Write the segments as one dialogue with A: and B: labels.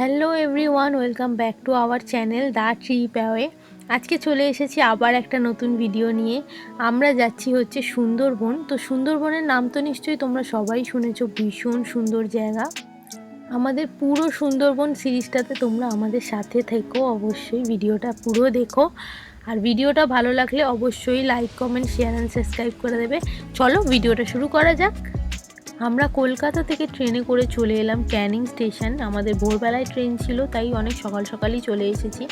A: Hello everyone welcome back to our channel the tree payway আজকে চলে এসেছি আবার একটা নতুন ভিডিও নিয়ে। আমরা যাচ্ছি হচ্ছে সুন্দরবন। তো সুন্দরবনের নাম তো নিশ্চয়ই তোমরা সবাই শুনেছো, ভীষণ সুন্দর জায়গা। আমাদের পুরো সুন্দরবন সিরিজটাতে তোমরা আমাদের সাথে থেকো, অবশ্যই ভিডিওটা পুরো দেখো। আর ভিডিওটা ভালো লাগলে অবশ্যই like comment share and subscribe করে দেবে। চলো ভিডিওটা শুরু করা যাক। আমরা কলকাতা থেকে ট্রেনে করে চলে এলাম ক্যানিং স্টেশন। আমাদের ভোরবেলায় ট্রেন ছিল, তাই অনেক সকাল সকালই চলে এসেছি।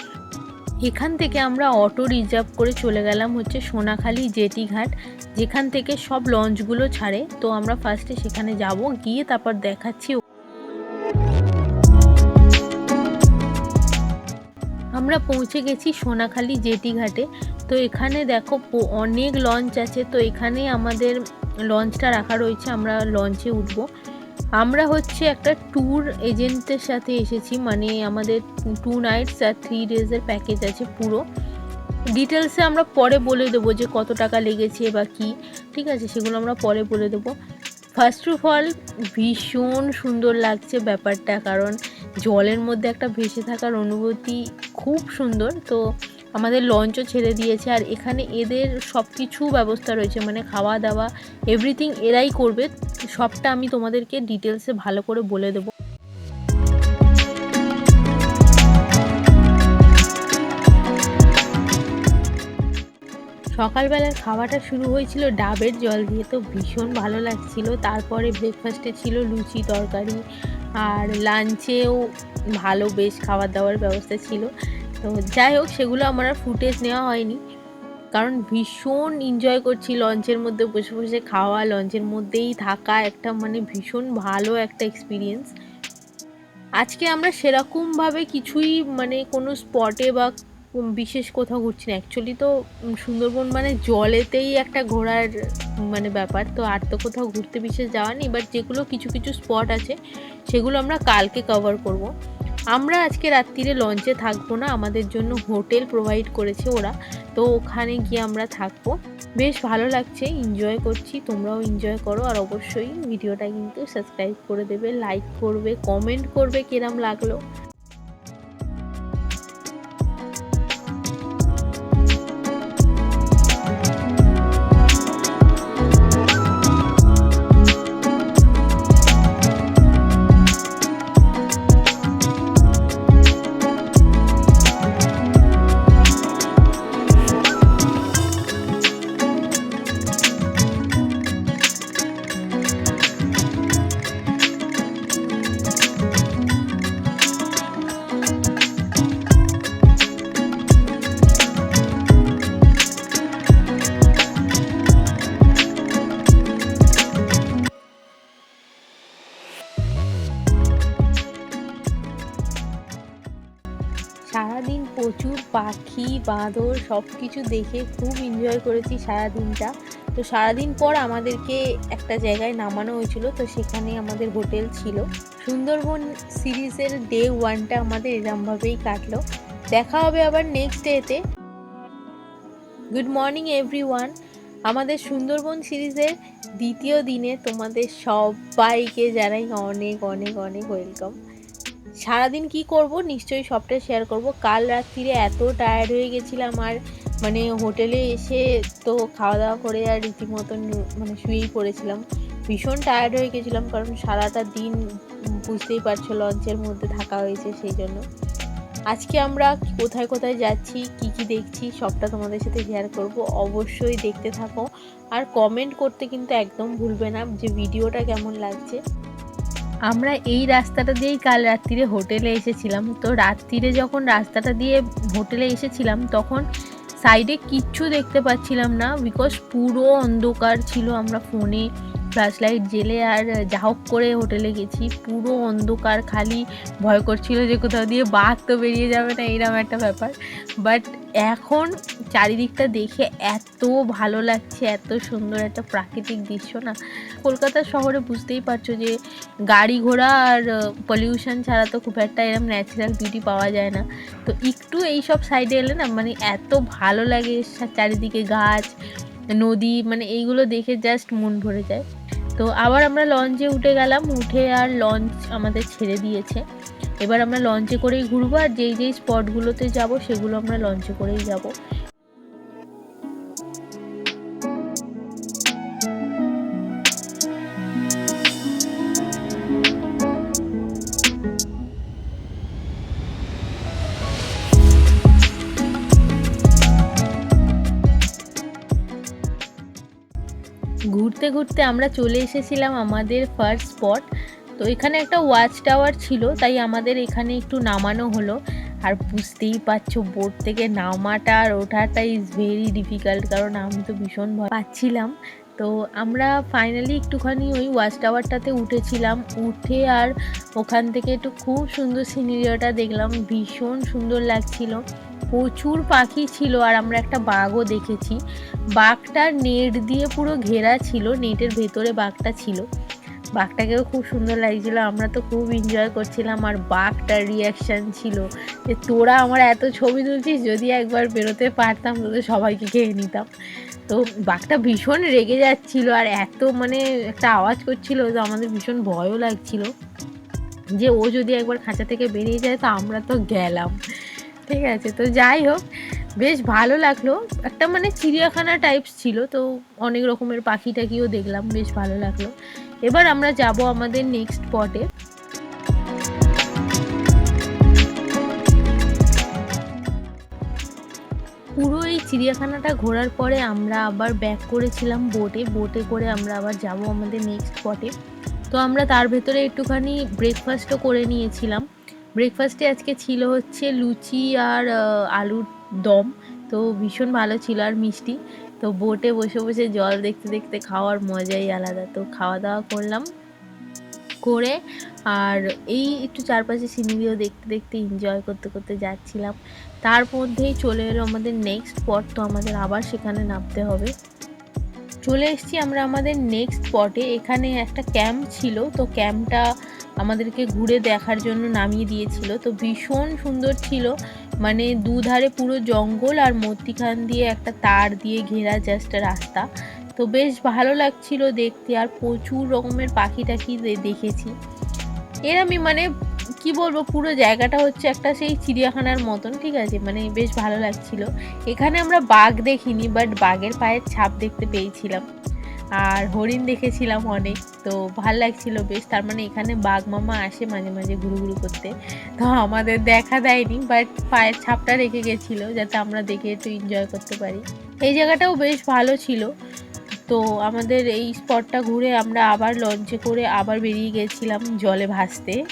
A: এখান থেকে আমরা অটো রিজার্ভ করে চলে গেলাম হচ্ছে সোনাখালি জেটি ঘাট, যেখান থেকে সব লঞ্চগুলো ছাড়ে। তো আমরা ফার্স্টে সেখানে যাব, গিয়ে তারপর দেখাচ্ছি। আমরা পৌঁছে গেছি সোনাখালি জেটি ঘাটে। তো এখানে দেখো অনেক লঞ্চ আছে। তো এখানে আমাদের লঞ্চটা রাখা রয়েছে, আমরা লঞ্চে উঠবো। আমরা হচ্ছে একটা ট্যুর এজেন্টের সাথে এসেছি মানে আমাদের টু নাইটস আর থ্রি ডেজের প্যাকেজ আছে পুরো। ডিটেলসে আমরা পরে বলে দেবো যে কত টাকা লেগেছে বা কি, ঠিক আছে? সেগুলো আমরা পরে বলে দেবো। ফার্স্ট অফ অল ভীষণ সুন্দর লাগছে ব্যাপারটা, কারণ জলের মধ্যে একটা ভেসে থাকার অনুভূতি খুব সুন্দর। তো আমাদের লঞ্চও ছেড়ে দিয়েছে আর এখানে এদের সব কিছু ব্যবস্থা রয়েছে মানে খাওয়া দাওয়া এভরিথিং এরাই করবে। সবটা আমি তোমাদেরকে ডিটেলসে ভালো করে বলে দেবো। সকালবেলার খাওয়াটা শুরু হয়েছিল ডাবের জল দিয়ে, তো ভীষণ ভালো লাগছিল। তারপরে ব্রেকফাস্টে ছিল লুচি তরকারি আর লাঞ্চেও ভালো বেশ খাবার দাবার ব্যবস্থা ছিল। তো যাই হোক, সেগুলো আমার আর ফুটেজ নেওয়া হয়নি। কারণ ভীষণ এনজয় করছি লঞ্চের মধ্যে, বসে বসে খাওয়া লঞ্চের মধ্যেই থাকা, একটা মানে ভীষণ ভালো একটা এক্সপিরিয়েন্স আজকে আমরা সেরকমভাবে কিছুই মানে কোনো স্পটে বা বিশেষ কোথাও ঘুরছি না। অ্যাকচুয়ালি তো সুন্দরবন মানে জলেতেই একটা ঘোরার মানে ব্যাপার। তো আর তো কোথাও ঘুরতে বিশেষ যাওয়া নেই বাট যেগুলো কিছু কিছু স্পট আছে, সেগুলো আমরা কালকে কভার করব। আমরা আজকে রাত্রিরে লঞ্চে থাকব না, আমাদের জন্য হোটেল প্রোভাইড করেছে ওরা, তো ওখানে গিয়ে আমরা থাকব। বেশ ভালো লাগছে এনজয় করছি, তোমরাও এনজয় করো, আর অবশ্যই ভিডিওটা কিন্তু সাবস্ক্রাইব করে দেবে লাইক করবে কমেন্ট করবে কিরম লাগল। পাখি, বাঁদর সব কিছু দেখে খুব এনজয় করেছি সারাদিনটা। তো সারাদিন পর আমাদেরকে একটা জায়গায় নামানো হয়েছিল, তো সেখানে আমাদের হোটেল ছিল। সুন্দরবন সিরিজের ডে ওয়ানটা আমাদের এরমভাবেই কাটলো। দেখা হবে আবার নেক্সট ডেতে গুড মর্নিং এভরিওয়ান আমাদের সুন্দরবন সিরিজের দ্বিতীয় দিনে তোমাদের সবাইকে জানাই অনেক অনেক অনেক ওয়েলকাম সারাদিন কি করব? নিশ্চয়ই সবটা শেয়ার করব। কাল রাত্রিরে এত টায়ার্ড হয়ে গেছিলাম আর মানে হোটেলে এসে তো খাওয়া দাওয়া করে আর রীতিমতন মানে শুয়েই পড়েছিলাম। ভীষণ টায়ার্ড হয়ে গেছিলাম কারণ সারাটা দিন বুঝতেই পারছ লঞ্চের মধ্যে থাকা হয়েছে সেই জন্য। আজকে আমরা কোথায় কোথায় যাচ্ছি, কি কি দেখছি সবটা তোমাদের সাথে শেয়ার করব। অবশ্যই দেখতে থাকো। আর কমেন্ট করতে কিন্তু একদম ভুলবে না যে ভিডিওটা কেমন লাগছে। আমরা এই রাস্তাটা দিয়েই কাল রাত্রিরে হোটেলে এসেছিলাম। তো রাত্রিরে যখন রাস্তাটা দিয়ে হোটেলে এসেছিলাম, তখন সাইডে কিচ্ছু দেখতে পাচ্ছিলাম না বিকজ পুরো অন্ধকার ছিল, আমরা ফোনে ফ্ল্যাশ লাইট জেলে আর যা হোক করে হোটেলে গেছি। পুরো অন্ধকার, খালি ভয় করছিল যে কোথাও দিয়ে বাঘ তো বেরিয়ে যাবে না এরকম একটা ব্যাপার। বাট এখন চারিদিকটা দেখে এত ভালো লাগছে, এত সুন্দর একটা প্রাকৃতিক দৃশ্য না। কলকাতা শহরে বুঝতেই পারছ যে গাড়ি ঘোড়া আর পলিউশন ছাড়া তো খুব একটা এরকম ন্যাচারাল বিউটি পাওয়া যায় না। তো একটু এই সব সাইডে এলে না মানে এত ভালো লাগে চারিদিকে গাছ, নদী মানে এইগুলো দেখে জাস্ট মন ভরে যায়। তো আবার আমরা লঞ্চে উঠে গেলাম, উঠে আর লঞ্চ আমাদের ছেড়ে দিয়েছে। এবার আমরা লঞ্চে করেই ঘুরবো আর যেই যেই স্পটগুলোতে যাব সেগুলো আমরা লঞ্চে করেই যাব। ঘুরতে ঘুরতে আমরা চলে এসেছিলাম আমাদের ফার্স্ট স্পট তো এখানে একটা ওয়াচ টাওয়ার ছিল, তাই আমাদের এখানে একটু নামানো হলো। আর বুঝতেই পারছ বোট থেকে নামাটা আর ওঠাটা ইজ ভেরি ডিফিকাল্ট কারণ আমি তো ভীষণ ভয় পাচ্ছিলাম। তো আমরা ফাইনালি একটুখানি ওই ওয়াচ টাওয়ারটাতে উঠেছিলাম। উঠে আর ওখান থেকে একটু খুব সুন্দর সিনারিওটা দেখলাম, ভীষণ সুন্দর লাগছিল। প্রচুর পাখি ছিল আর আমরা একটা বাঘও দেখেছি। বাঘটার নেট দিয়ে পুরো ঘেরা ছিল, নেটের ভেতরে বাঘটা ছিল। বাঘটাকেও খুব সুন্দর লাগছিল, আমরা তো খুব এনজয় করছিলাম আর বাঘটার রিয়াকশান ছিল যে তোরা আমার এত ছবি তুলছিস, যদি একবার বেরোতে পারতাম তোদের সবাইকে খেয়ে নিতাম। তো বাঘটা ভীষণ রেগে যাচ্ছিল আর এত মানে একটা আওয়াজ করছিল তো আমাদের ভীষণ ভয়ও লাগছিল। যে ও যদি একবার খাঁচা থেকে বেরিয়ে যায় তো আমরা তো গেলাম। ঠিক আছে, তো যাই হোক, বেশ ভালো লাগল। একটা মানে চিড়িয়াখানা টাইপস ছিল, তো অনেক রকমের পাখি টাকিও দেখলাম, বেশ ভালো লাগল। এবার আমরা যাব আমাদের নেক্সট স্পটে পুরো এই চিড়িয়াখানাটা ঘোরার পরে আমরা আবার ব্যাক করেছিলাম বোটে বোটে করে আমরা আবার যাব আমাদের নেক্সট স্পটে তো আমরা তার ভেতরে একটুখানি ব্রেকফাস্টও করে নিয়েছিলাম। ব্রেকফাস্টে আজকে ছিল হচ্ছে লুচি আর আলুর দম। তো ভীষণ ভালো ছিল আর মিষ্টি। তো বোটে বসে বসে জল দেখতে দেখতে খাওয়ার মজাই আলাদা। তো খাওয়া দাওয়া করলাম করে আর এই একটু চারপাশে সিনারিও দেখতে দেখতে এনজয় করতে করতে যাচ্ছিলাম। তার মধ্যেই চলে এলো আমাদের নেক্সট স্পট তো আমাদের আবার সেখানে নামতে হবে। চলে এসেছি আমরা আমাদের নেক্সট স্পটে এখানে একটা ক্যাম্প ছিল, তো ক্যাম্পটা আমাদেরকে ঘুরে দেখার জন্য নামিয়ে দিয়েছিল। তো ভীষণ সুন্দর ছিল। মানে দুধারে পুরো জঙ্গল আর মধ্যিখান দিয়ে একটা তার দিয়ে ঘেরা জাস্ট রাস্তা। তো বেশ ভালো লাগছিল দেখতে আর প্রচুর রকমের পাখি টাখি দেখেছি। এর আমি মানে কি বলব, পুরো জায়গাটা হচ্ছে একটা সেই চিড়িয়াখানার মতন, ঠিক আছে? মানে বেশ ভালো লাগছিল। এখানে আমরা বাঘ দেখিনি বাট বাঘের পায়ের ছাপ দেখতে পেয়েছিলাম। আর হরিণ দেখেছিলাম অনেক, তো ভালো লাগছিল বেশ। তার মানে এখানে বাঘ মামা আসে মাঝে মাঝে ঘুরু ঘুরু করতে। তো আমাদের দেখা দেয়নি বাট পায়ের ছাপটা রেখে গেছিল যাতে আমরা দেখে একটু এনজয় করতে পারি। এই জায়গাটাও বেশ ভালো ছিল। তো আমাদের এই স্পটটা ঘুরে আমরা আবার লঞ্চে করে আবার বেরিয়ে গেছিলাম জলে ভাসতে।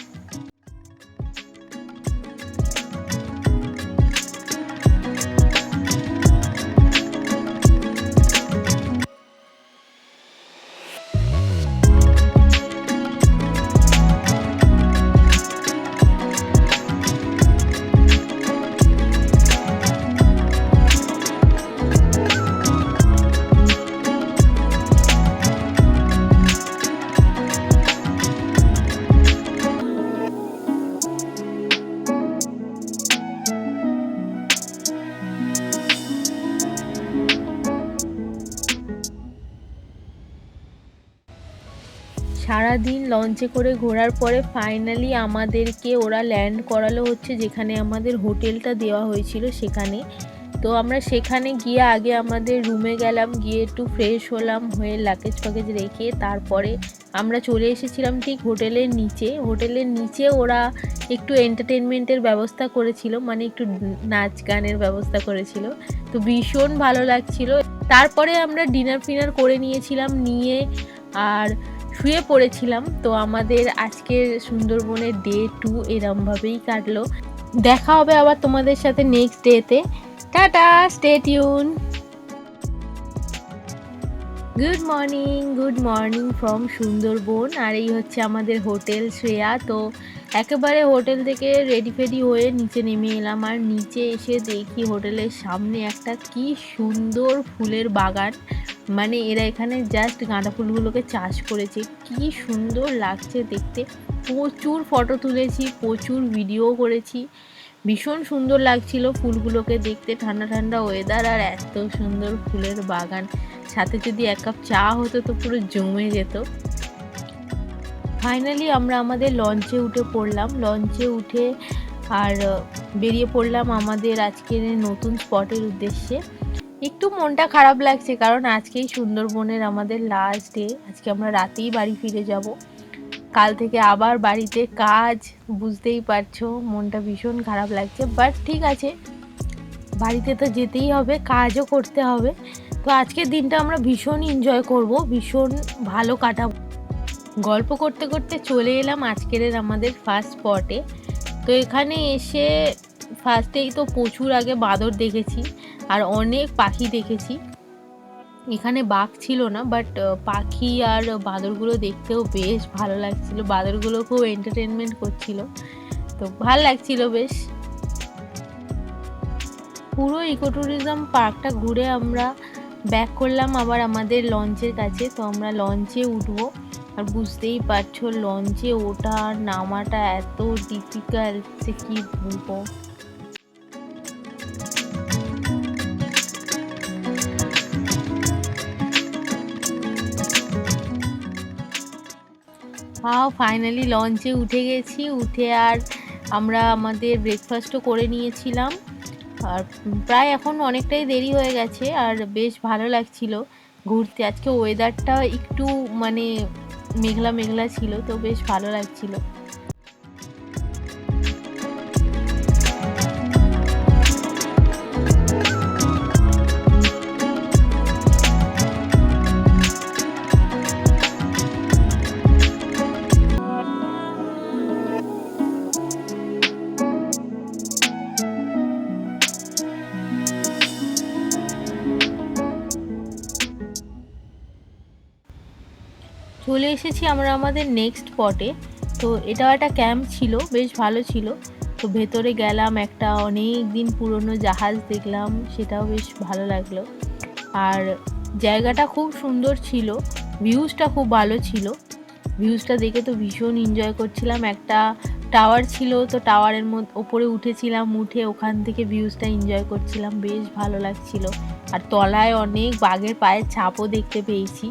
A: লঞ্চে করে ঘোরার পরে ফাইনালি আমাদেরকে ওরা ল্যান্ড করালো হচ্ছে যেখানে আমাদের হোটেলটা দেওয়া হয়েছিল সেখানে। তো আমরা সেখানে গিয়ে আগে আমাদের রুমে গেলাম, গিয়ে একটু ফ্রেশ হলাম, হয়ে লাগেজ ফাগেজ রেখে তারপরে আমরা চলে এসেছিলাম ঠিক হোটেলের নিচে। হোটেলের নিচে ওরা একটু এন্টারটেনমেন্টের ব্যবস্থা করেছিল মানে একটু নাচ গানের ব্যবস্থা করেছিল। তো ভীষণ ভালো লাগছিল। তারপরে আমরা ডিনার ফিনার করে নিয়েছিলাম, নিয়ে আর শুয়ে পড়েছিলাম, তো আমাদের আজকের সুন্দরবনের ডে টু এরমভাবেই কাটলো। দেখা হবে আবার তোমাদের সাথে নেক্সট ডেতে tata stay tune good morning good morning from Sundarban. আর এই হচ্ছে আমাদের হোটেল শ্রেয়া, তো একেবারে হোটেল থেকে রেডি ফেডি হয়ে নিচে নেমে এলাম আর নিচে এসে দেখি হোটেলের সামনে একটা কি সুন্দর ফুলের বাগান। মানে এরা এখানে জাস্ট গাঁদা ফুলগুলোকে চাষ করেছে। কি সুন্দর লাগছে দেখতে। প্রচুর ফটো তুলেছি, প্রচুর ভিডিও করেছি। ভীষণ সুন্দর লাগছিল ফুলগুলোকে দেখতে, ঠান্ডা ঠান্ডা ওয়েদার আর এত সুন্দর ফুলের বাগান। সাথে যদি এক কাপ চা হতো তো পুরো জমে যেত। ফাইনালি আমরা আমাদের লঞ্চে উঠে পড়লাম। লঞ্চে উঠে আর বেরিয়ে পড়লাম আমাদের আজকের নতুন স্পটের উদ্দেশ্যে। একটু মনটা খারাপ লাগছে কারণ আজকেই সুন্দরবনের আমাদের লাস্ট ডে আজকে আমরা রাতেই বাড়ি ফিরে যাব। কাল থেকে আবার বাড়িতে কাজ, বুঝতেই পারছ, মনটা ভীষণ খারাপ লাগছে। বাট ঠিক আছে, বাড়িতে তো যেতেই হবে, কাজও করতে হবে। তো আজকের দিনটা আমরা ভীষণ এনজয় করব, ভীষণ ভালো কাটাবো। গল্প করতে করতে চলে এলাম আজকের আমাদের ফার্স্ট স্পটে তো এখানে এসে ফার্স্টেই তো প্রচুর আগে বাঁদর দেখেছি আর অনেক পাখি দেখেছি। এখানে বাঘ ছিল না বাট পাখি আর বাঁদরগুলো দেখতেও বেশ ভালো লাগছিল। বাঁদরগুলো খুব এন্টারটেনমেন্ট করছিল। তো ভালো লাগছিল বেশ। পুরো ইকো ট্যুরিজম পার্কটা ঘুরে আমরা ব্যাক করলাম আবার আমাদের লঞ্চের কাছে। তো আমরা লঞ্চে উঠবো। আর বুঝতেই পারছ, লঞ্চে ওঠা আর নামাটা এত ডিফিকাল্ট যে কী বলব? হাও ফাইনালি লঞ্চে উঠে গেছি। উঠে আর আমরা আমাদের ব্রেকফাস্টও করে নিয়েছিলাম। আর প্রায় এখন অনেকটাই দেরি হয়ে গেছে, আর বেশ ভালো লাগছিল ঘুরতে। আজকে ওয়েদারটা একটু মানে মেঘলা মেঘলা ছিল তো বেশ ভালো লাগছিল। চলে এসেছি আমরা আমাদের নেক্সট স্পটে তো এটাও একটা ক্যাম্প ছিল, বেশ ভালো ছিল। তো ভেতরে গেলাম একটা অনেক দিন পুরনো জাহাজ দেখলাম, সেটাও বেশ ভালো লাগল। আর জায়গাটা খুব সুন্দর ছিল ভিউজটা খুব ভালো ছিল। ভিউজটা দেখে তো ভীষণ এনজয় করছিলাম। একটা টাওয়ার ছিল, তো টাওয়ারের মধ্যে ওপরে উঠেছিলাম, উঠে ওখান থেকে ভিউজটা এনজয় করছিলাম। বেশ ভালো লাগছিল। আর তলায় অনেক বাঘের পায়ের ছাপও দেখতে পেয়েছি।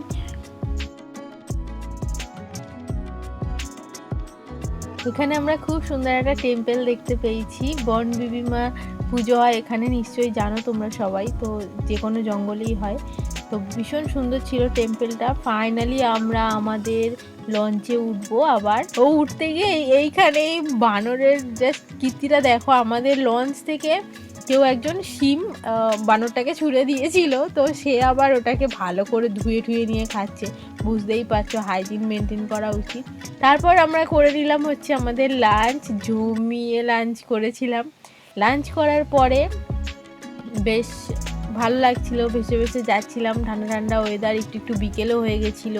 A: এখানে আমরা খুব সুন্দর একটা টেম্পেল দেখতে পেয়েছি। বন বিবিমা পুজো হয় এখানে, নিশ্চয়ই জানো তোমরা সবাই। তো যে কোনো জঙ্গলেই হয়। তো ভীষণ সুন্দর ছিল টেম্পেলটা। ফাইনালি আমরা আমাদের লঞ্চে উঠবো আবার। ও উঠতে গিয়ে এইখানে বানরের জাস্ট কীর্তিটা দেখো, আমাদের লঞ্চ থেকে কেউ একজন শিম বানরটাকে ছুঁড়ে দিয়েছিল, তো সে আবার ওটাকে ভালো করে ধুয়ে ধুয়ে নিয়ে খাচ্ছে। বুঝতেই পারছ হাইজিন মেনটেন করা উচিত। তারপর আমরা করে নিলাম হচ্ছে আমাদের লাঞ্চ জমিয়ে লাঞ্চ করেছিলাম। লাঞ্চ করার পরে বেশ ভালো লাগছিল, ভেসে ভেসে যাচ্ছিলাম। ঠান্ডা ঠান্ডা ওয়েদার একটু একটু বিকেলও হয়ে গেছিল।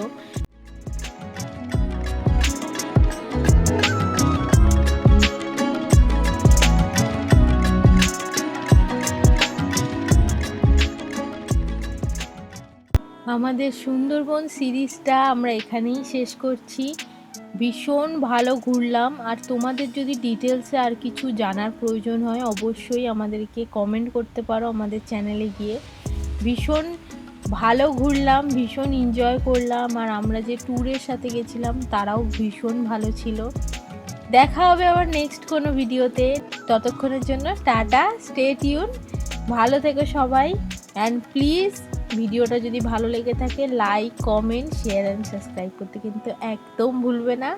A: আমাদের সুন্দরবন সিরিজটা আমরা এখানেই শেষ করছি। ভীষণ ভালো ঘুরলাম। আর তোমাদের যদি ডিটেলসে আর কিছু জানার প্রয়োজন হয়, অবশ্যই আমাদেরকে কমেন্ট করতে পারো আমাদের চ্যানেলে গিয়ে। ভীষণ ভালো ঘুরলাম, ভীষণ এনজয় করলাম। আর আমরা যে ট্যুরের সাথে গেছিলাম, তারাও ভীষণ ভালো ছিল। দেখা হবে আবার নেক্সট কোনো ভিডিওতে ততক্ষণের জন্য টাটা স্টে টিউন ভালো থেকো সবাই। অ্যান্ড প্লিজ ভিডিওটা যদি ভালো লেগে থাকে like comment share and subscribe করতে কিন্তু একদম ভুলবে না।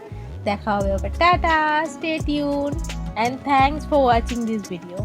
A: দেখা হবে আবার। Tata stay tune and thanks for watching this video